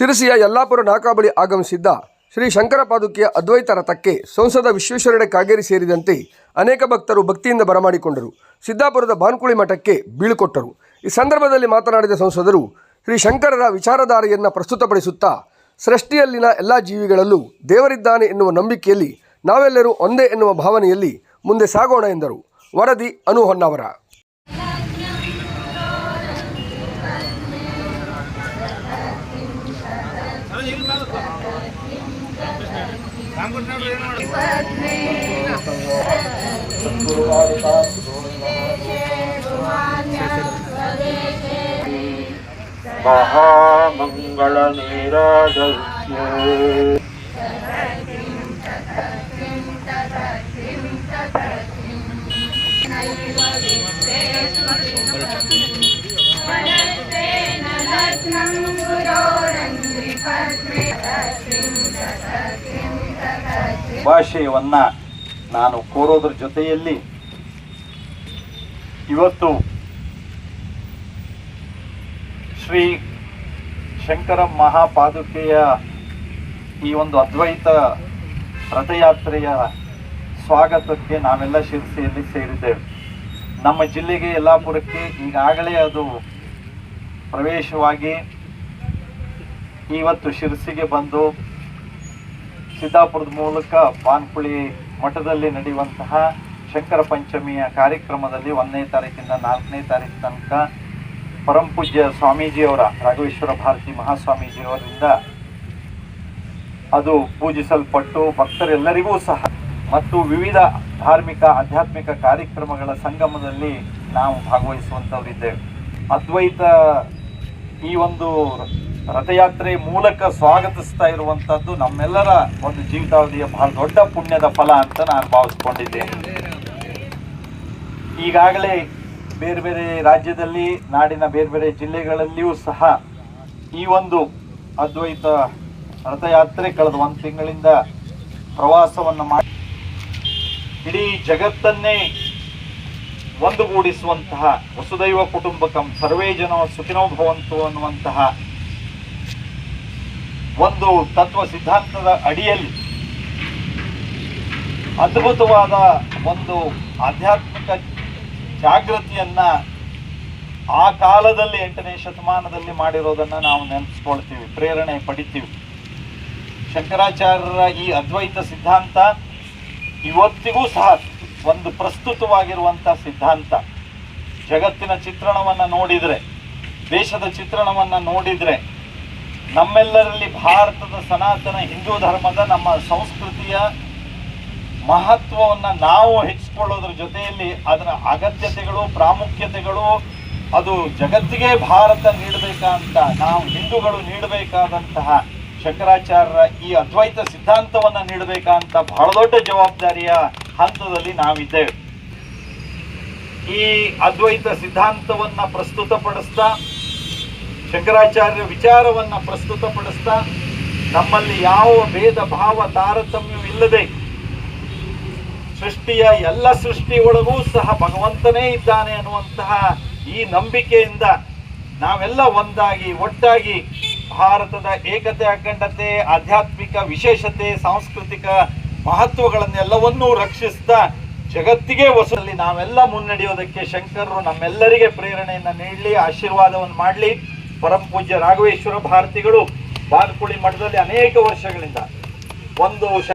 ಶಿರಸಿಯ ಯಲ್ಲಾಪುರ ನಾಕಾಬಳಿ ಆಗಮಿಸಿದ್ದ ಶ್ರೀ ಶಂಕರ ಪಾದುಕೆಯ ಅದ್ವೈತ ರಥಕ್ಕೆ ಸಂಸದ ವಿಶ್ವೇಶ್ವರಡೆ ಕಾಗೇರಿ ಸೇರಿದಂತೆ ಅನೇಕ ಭಕ್ತರು ಭಕ್ತಿಯಿಂದ ಬರಮಾಡಿಕೊಂಡರು. ಸಿದ್ದಾಪುರದ ಬಾನ್ಕುಳಿ ಮಠಕ್ಕೆ ಬೀಳುಕೊಟ್ಟರು ಈ ಸಂದರ್ಭದಲ್ಲಿ ಮಾತನಾಡಿದ ಸಂಸದರು, ಶ್ರೀ ಶಂಕರರ ವಿಚಾರಧಾರೆಯನ್ನು ಪ್ರಸ್ತುತಪಡಿಸುತ್ತಾ, ಸೃಷ್ಟಿಯಲ್ಲಿನ ಎಲ್ಲ ಜೀವಿಗಳಲ್ಲೂ ದೇವರಿದ್ದಾನೆ ಎನ್ನುವ ನಂಬಿಕೆಯಲ್ಲಿ ನಾವೆಲ್ಲರೂ ಒಂದೇ ಎನ್ನುವ ಭಾವನೆಯಲ್ಲಿ ಮುಂದೆ ಸಾಗೋಣ ಎಂದರು. ವರದಿ ಅನು ಹೊನ್ನಾವರ महामङ्गलनीराजस्य ಭಾಷೆಯವನ್ನ ನಾನು ಕೋರೋದ್ರ ಜೊತೆಯಲ್ಲಿ ಇವತ್ತು ಶ್ರೀ ಶಂಕರ ಮಹಾಪಾದುಕೆಯ ಈ ಒಂದು ಅದ್ವೈತ ರಥಯಾತ್ರೆಯ ಸ್ವಾಗತಕ್ಕೆ ನಾವೆಲ್ಲ ಶಿರಸಿಯಲ್ಲಿ ಸೇರಿದ್ದೇವೆ. ನಮ್ಮ ಜಿಲ್ಲೆಗೆ ಯಲ್ಲಾಪುರಕ್ಕೆ ಈಗಾಗಲೇ ಅದು ಪ್ರವೇಶವಾಗಿ ಇವತ್ತು ಶಿರಸಿಗೆ ಬಂದು ಸಿದ್ದಾಪುರದ ಮೂಲಕ ಬಾನ್ಕುಳಿ ಮಠದಲ್ಲಿ ನಡೆಯುವಂತಹ ಶಂಕರ ಪಂಚಮಿಯ ಕಾರ್ಯಕ್ರಮದಲ್ಲಿ ಒಂದನೇ ತಾರೀಕಿಂದ ನಾಲ್ಕನೇ ತಾರೀಕು ತನಕ ಪರಂ ಪೂಜ್ಯ ಸ್ವಾಮೀಜಿಯವರ, ರಾಘವೇಶ್ವರ ಭಾರತಿ ಮಹಾಸ್ವಾಮೀಜಿಯವರಿಂದ ಅದು ಪೂಜಿಸಲ್ಪಟ್ಟು ಭಕ್ತರೆಲ್ಲರಿಗೂ ಸಹ ಮತ್ತು ವಿವಿಧ ಧಾರ್ಮಿಕ, ಆಧ್ಯಾತ್ಮಿಕ ಕಾರ್ಯಕ್ರಮಗಳ ಸಂಗಮದಲ್ಲಿ ನಾವು ಭಾಗವಹಿಸುವಂಥವರಿದ್ದೇವೆ. ಅದ್ವೈತ ಈ ಒಂದು ರಥಯಾತ್ರೆ ಮೂಲಕ ಸ್ವಾಗತಿಸ್ತಾ ಇರುವಂಥದ್ದು ನಮ್ಮೆಲ್ಲರ ಒಂದು ಜೀವಿತಾವಧಿಯ ಬಹಳ ದೊಡ್ಡ ಪುಣ್ಯದ ಫಲ ಅಂತ ನಾನು ಭಾವಿಸ್ಕೊಂಡಿದ್ದೇನೆ. ಈಗಾಗಲೇ ಬೇರೆ ಬೇರೆ ರಾಜ್ಯದಲ್ಲಿ, ನಾಡಿನ ಬೇರೆ ಬೇರೆ ಜಿಲ್ಲೆಗಳಲ್ಲಿಯೂ ಸಹ ಈ ಒಂದು ಅದ್ವೈತ ರಥಯಾತ್ರೆ ಕಳೆದ ಒಂದು ತಿಂಗಳಿಂದ ಪ್ರವಾಸವನ್ನು ಮಾಡಿ ಇಡೀ ಜಗತ್ತನ್ನೇ ಒಂದುಗೂಡಿಸುವಂತಹ ವಸುದೈವ ಕುಟುಂಬಕಂ ಸರ್ವೇ ಜನ ಸುಖಿನೋ ಭವಂತು ಅನ್ನುವಂತಹ ಒಂದು ತತ್ವ ಸಿದ್ಧಾಂತದ ಅಡಿಯಲ್ಲಿ ಅದ್ಭುತವಾದ ಒಂದು ಆಧ್ಯಾತ್ಮಿಕ ಜಾಗೃತಿಯನ್ನ ಆ ಕಾಲದಲ್ಲಿ ಎಂಟನೇ ಶತಮಾನದಲ್ಲಿ ಮಾಡಿರೋದನ್ನ ನಾವು ನೆನೆಸ್ಕೊಳ್ತೀವಿ, ಪ್ರೇರಣೆ ಪಡಿತೀವಿ. ಶಂಕರಾಚಾರ್ಯರ ಈ ಅದ್ವೈತ ಸಿದ್ಧಾಂತ ಇವತ್ತಿಗೂ ಸಹ ಒಂದು ಪ್ರಸ್ತುತವಾಗಿರುವಂಥ ಸಿದ್ಧಾಂತ. ಜಗತ್ತಿನ ಚಿತ್ರಣವನ್ನು ನೋಡಿದರೆ, ದೇಶದ ಚಿತ್ರಣವನ್ನು ನೋಡಿದರೆ ನಮ್ಮೆಲ್ಲರಲ್ಲಿ ಭಾರತದ ಸನಾತನ ಹಿಂದೂ ಧರ್ಮದ ನಮ್ಮ ಸಂಸ್ಕೃತಿಯ ಮಹತ್ವವನ್ನು ನಾವು ಹೆಚ್ಚಿಕೊಳ್ಳೋದ್ರ ಜೊತೆಯಲ್ಲಿ ಅದರ ಅಗತ್ಯತೆಗಳು, ಪ್ರಾಮುಖ್ಯತೆಗಳು, ಅದು ಜಗತ್ತಿಗೆ ಭಾರತ ನೀಡಬೇಕಂತ ನಾವು ಹಿಂದೂಗಳು ನೀಡಬೇಕಾದಂತಹ ಶಂಕರಾಚಾರ್ಯರ ಈ ಅದ್ವೈತ ಸಿದ್ಧಾಂತವನ್ನು ನೀಡಬೇಕಂತ ಬಹಳ ದೊಡ್ಡ ಜವಾಬ್ದಾರಿಯ ಹಂತದಲ್ಲಿ ನಾವಿದ್ದೇವೆ. ಈ ಅದ್ವೈತ ಸಿದ್ಧಾಂತವನ್ನು ಪ್ರಸ್ತುತಪಡಿಸ್ತಾ ಶಂಕರಾಚಾರ್ಯ ವಿಚಾರವನ್ನ ಪ್ರಸ್ತುತಪಡಿಸ್ತಾ ನಮ್ಮಲ್ಲಿ ಯಾವ ಭೇದ ಭಾವ ತಾರತಮ್ಯವಿಲ್ಲದೆ ಸೃಷ್ಟಿಯ ಎಲ್ಲ ಸೃಷ್ಟಿಯೊಳಗೂ ಸಹ ಭಗವಂತನೇ ಇದ್ದಾನೆ ಅನ್ನುವಂತಹ ಈ ನಂಬಿಕೆಯಿಂದ ನಾವೆಲ್ಲ ಒಂದಾಗಿ, ಒಟ್ಟಾಗಿ ಭಾರತದ ಏಕತೆ, ಅಖಂಡತೆ, ಆಧ್ಯಾತ್ಮಿಕ ವಿಶೇಷತೆ, ಸಾಂಸ್ಕೃತಿಕ ಮಹತ್ವಗಳನ್ನೆಲ್ಲವನ್ನೂ ರಕ್ಷಿಸ್ತಾ ಜಗತ್ತಿಗೆ ಹೊಸದಲ್ಲಿ ನಾವೆಲ್ಲ ಮುನ್ನಡೆಯೋದಕ್ಕೆ ಶಂಕರರು ನಮ್ಮೆಲ್ಲರಿಗೆ ಪ್ರೇರಣೆಯನ್ನು ನೀಡಲಿ, ಆಶೀರ್ವಾದವನ್ನು ಮಾಡಲಿ. ಪರಮ ಪೂಜ್ಯ ರಾಘವೇಶ್ವರ ಭಾರತಿಗಳು ಬಾಲ್ಕುಳಿ ಮಠದಲ್ಲಿ ಅನೇಕ ವರ್ಷಗಳಿಂದ ಒಂದು ವರ್ಷ